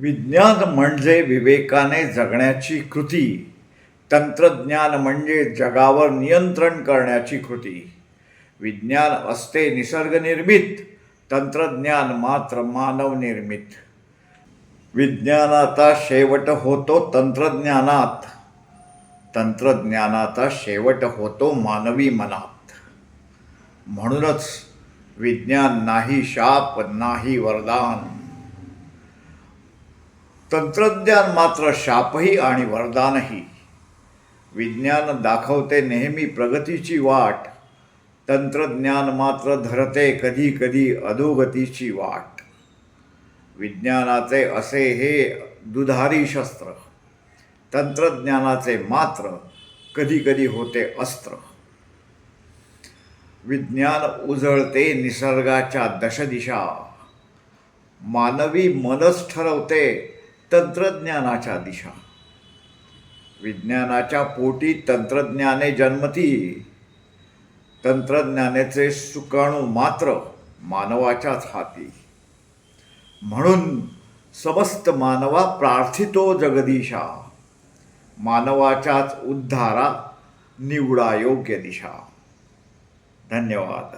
विज्ञान म्हणजे विवेकाने जगण्याची कृती. तंत्रज्ञान म्हणजे जगावर नियंत्रण करण्याची कृती. विज्ञान असते निसर्गनिर्मित तंत्रज्ञान मात्र मानवनिर्मित विज्ञानाचा शेवट होतो तंत्रज्ञानात. तंत्रज्ञानाचा शेवट होतो मानवी मनात. म्हणूनच विज्ञान नाही शाप नाही वरदान. तंत्रज्ञान मात्र शापही आणि वरदानही. विज्ञान दाखवते नेहमी प्रगतीची वाट. तंत्रज्ञान मात्र धरते कधी कधी अधोगतीची वाट. विज्ञानाचे असे हे दुधारी शस्त्र. तंत्रज्ञानाचे मात्र कधी कधी होते अस्त्र. विज्ञान उजळते निसर्गाच्या दशदिशा. मानवी मनच ठरवते तंत्रज्ञानाच्या दिशा. विज्ञानाच्या पोटी तंत्रज्ञाने जन्मती. तंत्रज्ञानाचे सुकाणू मात्र मानवाच्याच हाती. म्हणून समस्त मानवा प्रार्थितो जगदीशा. मानवाच्याच उद्धारा निवडा योग्य दिशा. धन्यवाद.